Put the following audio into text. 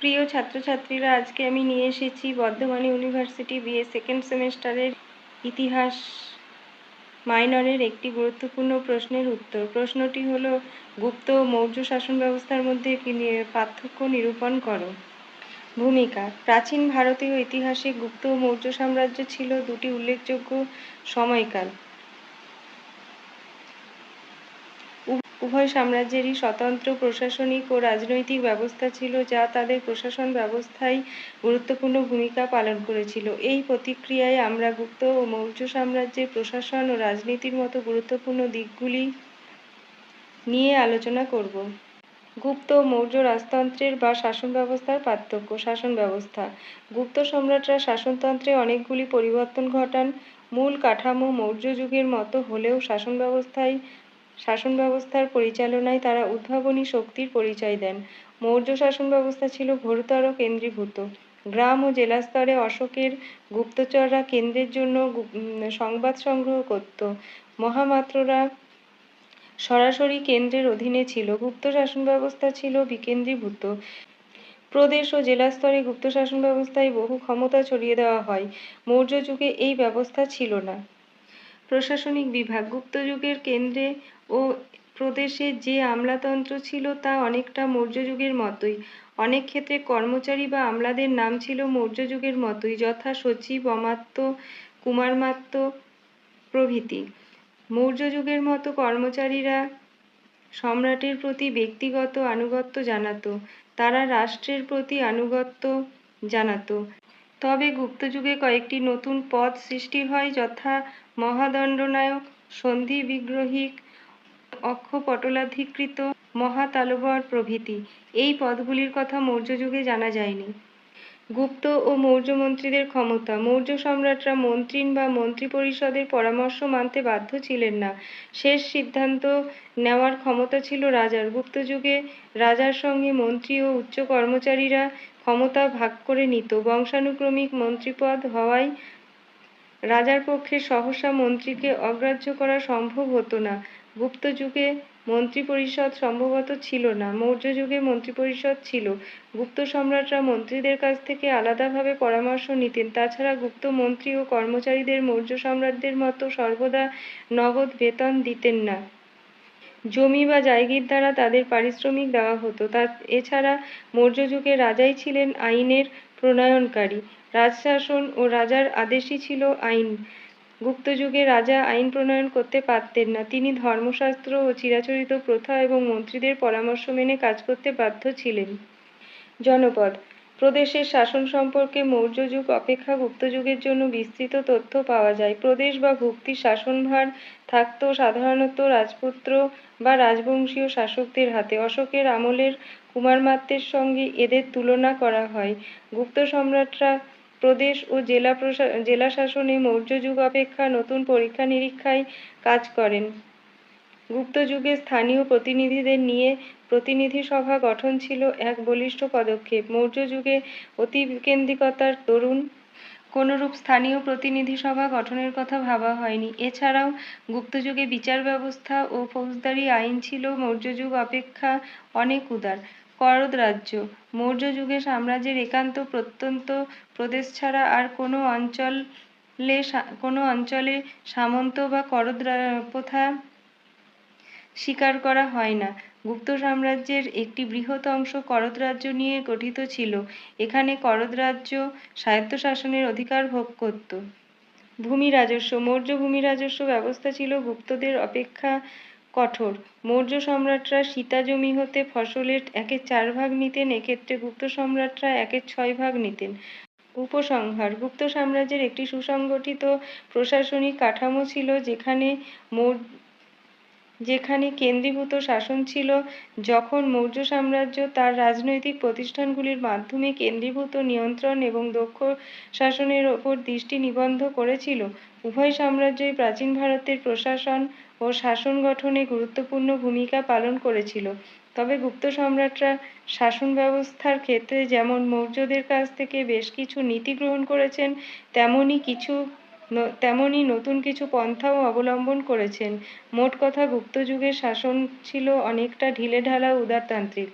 প্রিয় ছাত্রছাত্রীরা, আজকে আমি নিয়ে এসেছি বর্ধমান ইউনিভার্সিটি বিএ সেকেন্ড সেমেস্টারের ইতিহাস মাইনরের একটি গুরুত্বপূর্ণ প্রশ্নের উত্তর। প্রশ্নটি হল, গুপ্ত মৌর্য শাসন ব্যবস্থার মধ্যে পার্থক্য নিরূপণ করো? ভূমিকা, প্রাচীন ভারতীয় ইতিহাসে গুপ্ত মৌর্য সাম্রাজ্য ছিল দুটি উল্লেখযোগ্য সময়কাল। উভয় সাম্রাজ্যেরই স্বতন্ত্র প্রশাসনিক ও রাজনৈতিক ব্যবস্থা ছিল যা তাদের প্রশাসন ব্যবস্থায় গুরুত্বপূর্ণ ভূমিকা পালন করেছিল। এই প্রতিক্রিয়ায় আমরা গুপ্ত ও মৌর্য সাম্রাজ্যের প্রশাসন ও রাজনীতির মতো গুরুত্বপূর্ণ দিকগুলি নিয়ে আলোচনা করব। গুপ্ত মৌর্য রাজতন্ত্রের বা শাসন ব্যবস্থার পার্থক্য। শাসন ব্যবস্থা। গুপ্ত সম্রাটরা শাসনতন্ত্রে অনেকগুলি পরিবর্তন ঘটান। মূল কাঠামো মৌর্য যুগের মতো হলেও শাসন ব্যবস্থায় শাসন ব্যবস্থার পরিচালনায় তারা উদ্ভাবনী শক্তির পরিচয় দেন। মৌর্য শাসন ব্যবস্থা ছিল ঘোরতর কেন্দ্রীভূত। গ্রাম ও জেলা স্তরে অশোকের গুপ্তচররা কেন্দ্রের জন্য সংবাদ সংগ্রহ করত। মহামাত্ররা সরাসরি কেন্দ্রের অধীনে ছিল। গুপ্ত শাসন ব্যবস্থা ছিল বিকেন্দ্রীভূত। প্রদেশ ও জেলা স্তরে গুপ্ত শাসন ব্যবস্থায় বহু ক্ষমতা ছড়িয়ে দেওয়া হয়। মৌর্য যুগে এই ব্যবস্থা ছিল না। প্রশাসনিক বিভাগ। গুপ্তযুগের কেন্দ্রে ও প্রদেশে যে আমলাতন্ত্র ছিল তা অনেকটা মৌর্য যুগের মতোই। অনেক ক্ষেত্রে কর্মচারী বা আমলাদের নাম ছিল মৌর্য যুগের মতোই, যথা সচিব, অমাত্য কুমারমাত্য প্রভৃতি। মৌর্য যুগের মতো কর্মচারীরা সম্রাটের প্রতি ব্যক্তিগত আনুগত্য জানাতো, তারা রাষ্ট্রের প্রতি আনুগত্য জানাতো। তবে গুপ্তযুগে কয়েকটি নতুন পদ সৃষ্টি হয়, যথা মহাদণ্ডনায়ক, সন্ধি বিগ্রহিক অক্ষপটলাধিকৃত মহাতালবর প্রভৃতি। এই পদগুলির কথা মৌর্য যুগে জানা যায়নি। গুপ্ত ও মৌর্য মন্ত্রীদের ক্ষমতা। মৌর্য সম্রাটরা মন্ত্রীন বা মন্ত্রিপরিষদের পরামর্শ মানতে বাধ্য ছিলেন না। শেষ সিদ্ধান্ত নেওয়ার ক্ষমতা ছিল রাজার। গুপ্ত যুগে রাজার সঙ্গে মন্ত্রী ও উচ্চ কর্মচারীরা ক্ষমতা ভাগ করে নিত। বংশানুক্রমিক মন্ত্রিপদ হওয়ায় রাজার পক্ষে সহসা মন্ত্রীকে অগ্রাহ্য করা সম্ভব হতো না। গুপ্ত যুগে মন্ত্রিপরিষদ সম্ভবত ছিল না, মৌর্য যুগে মন্ত্রিপরিষদ ছিল। গুপ্ত সম্রাটরা মন্ত্রীদের কাছ থেকে আলাদাভাবে পরামর্শ নিতেন। তাছাড়া গুপ্ত মন্ত্রী ও কর্মচারীদের মৌর্য সম্রাটদের মতো সর্বদা নগদ বেতন দিতেন না। জমি বা জায়গির দ্বারা তাদের পারিশ্রমিক দেওয়া হতো। তা, এছাড়া মৌর্য যুগে রাজাই ছিলেন আইনের প্রণয়নকারী। রাজশাসন ও রাজার আদেশই ছিল আইন। গুপ্ত যুগে রাজা আইন প্রণয়ন করতে পারতেন না। তিনি ধর্মশাস্ত্র ও চিরাচরিত প্রথা এবং মন্ত্রীদের পরামর্শ মেনে কাজ করতে বাধ্য ছিলেন। জনপদ, প্রদেশের শাসন সম্পর্কে মৌর্য যুগ অপেক্ষা গুপ্ত যুগের জন্য বিস্তৃত তথ্য পাওয়া যায়। প্রদেশ বা ভুক্তির শাসনভার থাকতো সাধারণত রাজপুত্র বা রাজবংশীয় শাসকদের হাতে। অশোকের আমলের কুমারমাত্যের সঙ্গে এদের তুলনা করা হয়। গুপ্ত সম্রাটরা প্রদেশ ও জেলা প্রশা, জেলা শাসনে মৌর্য যুগ অপেক্ষা নতুন পরীক্ষা নিরীক্ষায় কাজ করেন। গুপ্ত যুগে স্থানীয় প্রতিনিধিদের নিয়ে প্রতিনিধি সভা গঠন ছিল এক বলিষ্ঠ পদক্ষেপ। মৌর্য যুগে অতিকেন্দ্রিকতার দরুন কোনরূপ স্থানীয় প্রতিনিধি সভা গঠনের কথা ভাবা হয়নি। এছাড়াও গুপ্ত যুগে বিচার ব্যবস্থা ও ফৌজদারি আইন ছিল মৌর্য যুগ অপেক্ষা অনেক উদার। করদ রাজ্য। মৌর্য যুগে সাম্রাজ্যের একান্ত প্রত্যন্ত প্রদেশ ছাড়া আর কোনো অঞ্চলে কোনো অঞ্চলে সামন্ত বা করদ প্রথা স্বীকার করা হয় না। গুপ্ত সাম্রাজ্যের একটি বৃহৎ অংশ করদ রাজ্য নিয়ে গঠিত ছিল। এখানে করদ রাজ্য স্বায়ত্তশাসনের অধিকার ভোগ করত। ভূমি রাজস্ব, মৌর্য ভূমি রাজস্ব ব্যবস্থা ছিল গুপ্তদের অপেক্ষা কঠোর। মৌর্য সম্রাটরা সীতা জমি হতে ফসলের একে চার ভাগ নিতেন, এক্ষেত্রে গুপ্ত সম্রাটরা একে ছয় ভাগ নিতেন। উপসংহার, গুপ্ত সাম্রাজ্যের একটি সুসংগঠিত প্রশাসনিক কাঠামো ছিল যেখানে মৌর্য যেখানে কেন্দ্রীভূত শাসন ছিল, যখন মৌর্য সাম্রাজ্য তার রাজনৈতিক প্রতিষ্ঠানগুলির মাধ্যমে কেন্দ্রীভূত নিয়ন্ত্রণ এবং দক্ষ শাসনের ওপর দৃষ্টি নিবদ্ধ করেছিল, উভয় সাম্রাজ্যই প্রাচীন ভারতের প্রশাসন ও শাসন গঠনে গুরুত্বপূর্ণ ভূমিকা পালন করেছিল। তবে গুপ্ত সম্রাটরা শাসন ব্যবস্থার ক্ষেত্রে যেমন মৌর্যদের কাছ থেকে বেশ কিছু নীতি গ্রহণ করেছেন তেমনই কিছু তেমনই নতুন কিছু পন্থাও অবলম্বন করেছেন। মোট কথা গুপ্তযুগের শাসন ছিল অনেকটা ঢিলেঢালা উদারতান্ত্রিক।